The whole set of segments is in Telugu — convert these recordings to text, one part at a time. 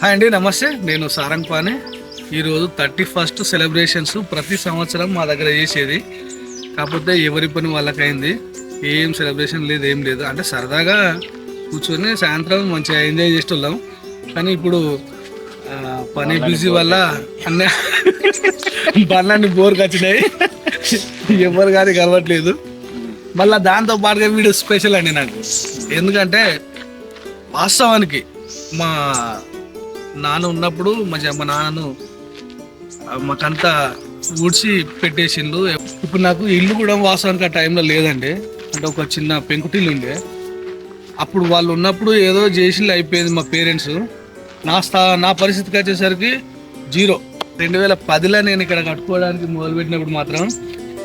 హాయ్ అండి నమస్తే. నేను సారంగ్ పానే. ఈరోజు థర్టీ ఫస్ట్ సెలబ్రేషన్స్ ప్రతి సంవత్సరం మా దగ్గర చేసేది. కాకపోతే ఎవరి పని వాళ్ళకైంది. ఏం సెలబ్రేషన్ లేదు ఏం లేదు. అంటే సరదాగా కూర్చొని సాయంత్రం మంచిగా ఎంజాయ్ చేసేవాళ్ళం కానీ ఇప్పుడు పని బిజీ వల్ల అన్నీ పనులన్నీ బోర్కి వచ్చినాయి ఎవరు కానీ కలవట్లేదు. మళ్ళీ దాంతో పాటుగా వీడియో స్పెషల్ అండి నాకు. ఎందుకంటే వాస్తవానికి మా నాన్న ఉన్నప్పుడు మా మా నాన్నను మాకంతా ఊడ్చి పెట్టేసిండు. ఇప్పుడు నాకు ఇల్లు కూడా వాసానికి ఆ టైంలో లేదండి. అంటే ఒక చిన్న పెంకుటిల్లు ఉండే. అప్పుడు వాళ్ళు ఉన్నప్పుడు ఏదో చేసి అయిపోయింది మా పేరెంట్స్. నా స్థా నా పరిస్థితికి వచ్చేసరికి జీరో. రెండు వేల పదిలో నేను ఇక్కడ కట్టుకోవడానికి మొదలుపెట్టినప్పుడు మాత్రం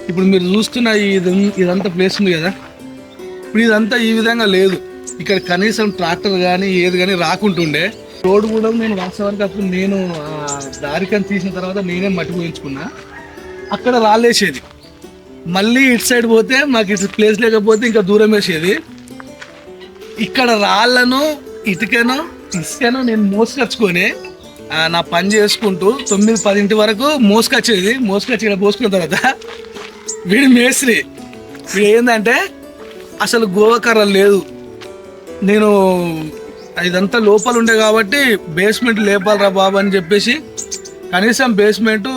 ఇప్పుడు మీరు చూస్తున్న ఇది ఇదంతా ప్లేస్ ఉంది కదా. ఇప్పుడు ఇదంతా ఈ విధంగా లేదు. ఇక్కడ కనీసం ట్రాక్టర్ కానీ ఏది కానీ రాకుంటుండే. రోడ్డు కూడా నేను వాస్తవానికి అప్పుడు నేను దారికని తీసిన తర్వాత నేనే మట్టి పోయించుకున్నా. అక్కడ రాలేసేది. మళ్ళీ ఇటు సైడ్ పోతే మాకు ఇటు ప్లేస్ లేకపోతే ఇంకా దూరం వేసేది. ఇక్కడ రాళ్ళను ఇటుకను ఇసుకను నేను మోసుకొచ్చుకొని నా పని చేసుకుంటూ తొమ్మిది పదింటి వరకు మోసుకొచ్చేది. మోసుకొచ్చి ఇక్కడ పోసుకున్న తర్వాత వీడి మేస్త్రి. వీడు ఏంటంటే అసలు గోవకర్ర లేదు. నేను ఇదంతా లోపల ఉండే కాబట్టి బేస్మెంట్ లేపాలరా బాబు అని చెప్పేసి కనీసం బేస్మెంట్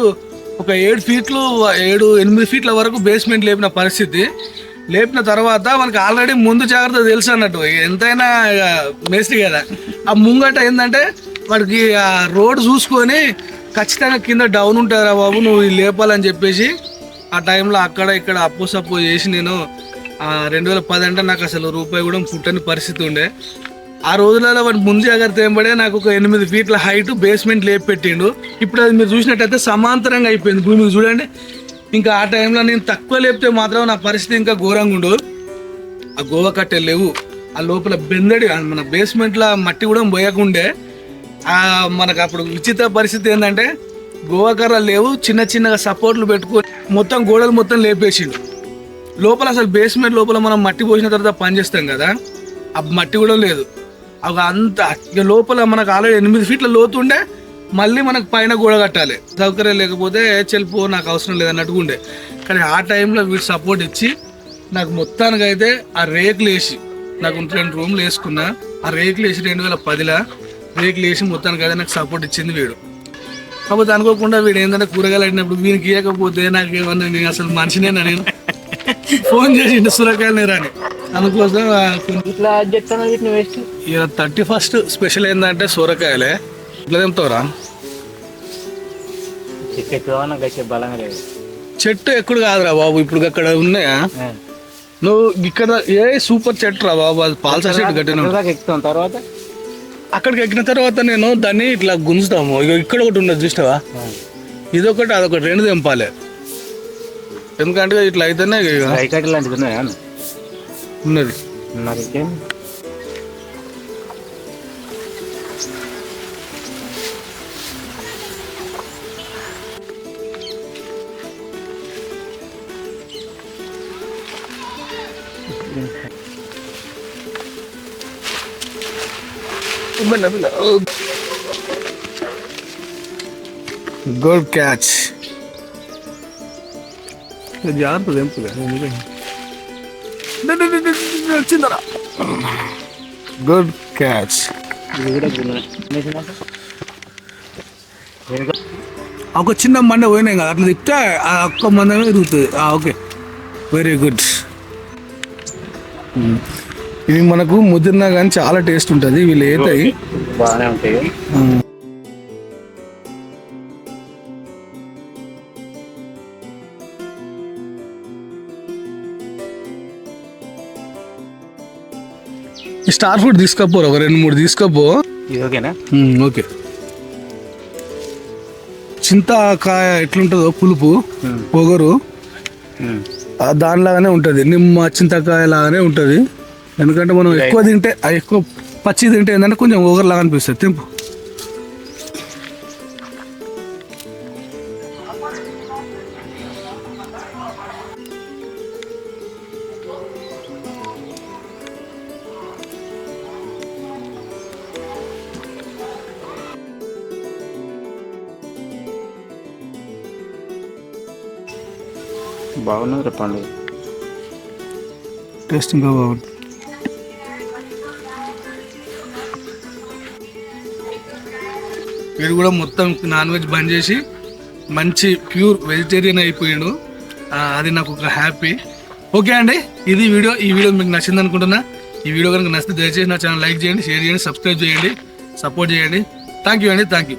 ఒక ఏడు ఫీట్లు ఏడు ఎనిమిది ఫీట్ల వరకు బేస్మెంట్ లేపిన పరిస్థితి. లేపిన తర్వాత మనకి ఆల్రెడీ ముందు జాగ్రత్త తెలుసు అన్నట్టు. ఎంతైనా మేస్త్రి కదా. ఆ ముంగట ఏంటంటే వాడికి ఆ రోడ్ చూసుకొని ఖచ్చితంగా కింద డౌన్ ఉంటుందిరా బాబు నువ్వు లేపాలని చెప్పేసి ఆ టైంలో అక్కడ ఇక్కడ అప్పు సప్పు చేసి నేను రెండు వేల పది అంటే నాకు అసలు రూపాయి కూడా పుట్టని పరిస్థితి ఉండే. ఆ రోజులలో వాడు ముందు జాగ్రత్త ఏంబడే నాకు ఒక ఎనిమిది ఫీట్ల హైట్ బేస్మెంట్ లేపి పెట్టిండు ఇప్పుడు అది మీరు చూసినట్టయితే సమాంతరంగా అయిపోయింది. భూమికి చూడండి. ఇంకా ఆ టైంలో నేను తక్కువ లేపితే మాత్రం నా పరిస్థితి ఇంకా ఘోరంగా ఉండు ఆ గోవా కట్టెలు లేవు. ఆ లోపల బెందడి మన బేస్మెంట్లో మట్టి కూడా పోయకుండే ఆ మనకు అప్పుడు ఉచిత పరిస్థితి ఏంటంటే గోవా కర్రలు లేవు. చిన్న చిన్నగా సపోర్ట్లు పెట్టుకొని మొత్తం గోడలు మొత్తం లేపేసిండు. లోపల అసలు బేస్మెంట్ లోపల మనం మట్టి పోసిన తర్వాత పనిచేస్తాం కదా. ఆ మట్టి కూడా లేదు. అవి అంత ఇక లోపల మనకు ఆల్రెడీ ఎనిమిది ఫీట్ల లోతు ఉండే మళ్ళీ మనకు పైన గోడ కట్టాలి. సౌకర్యం లేకపోతే చెల్పో నాకు అవసరం లేదన్నట్టుగా ఉండే. కానీ ఆ టైంలో వీడు సపోర్ట్ ఇచ్చి నాకు మొత్తానికి అయితే ఆ రేకులు వేసి నాకు రెండు రూమ్లు వేసుకున్నా ఆ రేకులు వేసి రెండు వేల పదిలో రేకులు వేసి మొత్తానికి అయితే నాకు సపోర్ట్ ఇచ్చింది వీడు. కాకపోతే అనుకోకుండా వీడు ఏంటంటే కూరగాయలు అడిగినప్పుడు వీనికి ఇవ్వకపోతే నాకు ఏమన్నా నేను అసలు మనిషినేనా నేను? ఫోన్ చేసిండు సూరకాయలు నేరని అందుకోసం ఇట్లా చెప్తాను వీటిని వేస్ట్. ఇక థర్టీ ఫస్ట్ స్పెషల్ ఏంటంటే సూరకాయలే. ఇట్లా తెంపుతావురా చెట్టు ఎక్కువ నాకు అయితే బలంగా లేదు. చెట్టు ఎక్కడ కాదురా బాబు ఇప్పుడు అక్కడ ఉన్నాయా? నువ్వు ఇక్కడ ఏ సూపర్ చెట్టు రా బాబు అది పాల్సా చెట్టు కట్టిన ఎక్కుతాం తర్వాత? అక్కడికి ఎక్కిన తర్వాత నేను దాన్ని ఇట్లా గుంజుతాము. ఇక ఇక్కడ ఒకటి ఉండదు చూస్తావా ఇదొకటి అదొకటి రెండు తెంపాలి. ఎందుకంటే ఇట్లా అయితేనే ఇక రైకట్ లాంటిది ఉన్నాయా ఉన్నది నాకు ఇంకేం వచ్చిందరా గుడ్ క్యాచ్ ఒక చిన్న మండ పోయినాయి కదా అట్లా తిప్తే ఆ ఒక్క మందమే తిరుగుతుంది. ఓకే. వెరీ గుడ్ ఇవి మనకు ముదిరినా కానీ చాలా టేస్ట్ ఉంటుంది. ఇవి లేతాయి బాగానే ఉంటాయి. ఈ స్టార్ ఫుడ్ తీసుకోపోరు ఒక రెండు మూడు తీసుకోపో. ఇది ఓకేనా? మ్మ్, ఓకే. చింతకాయ ఎట్లుంటుందో పులుపు పొగరు దానిలాగానే ఉంటుంది. నిమ్మ చింతకాయ లాగానే ఉంటుంది. ఎందుకంటే మనం ఎక్కువ తింటే ఎక్కువ పచ్చి తింటే ఏంటంటే కొంచెం ఓగర్లాగా అనిపిస్తుంది. తింపు. బాగున్నది చెప్పండి పండుగ. టేస్ట్ ఇంకా బాగుంది. వీడు కూడా మొత్తం నాన్ వెజ్ బంద్ చేసి మంచి ప్యూర్ వెజిటేరియన్ అయిపోయాడు. అది నాకు ఒక హ్యాపీ. ఓకే అండి ఇది వీడియో ఈ వీడియో మీకు నచ్చింది అనుకుంటున్నా. ఈ వీడియో కనుక నచ్చితే దయచేసి నా ఛానల్ లైక్ చేయండి షేర్ చేయండి సబ్స్క్రైబ్ చేయండి సపోర్ట్ చేయండి. థ్యాంక్ యూ అండి థ్యాంక్ యూ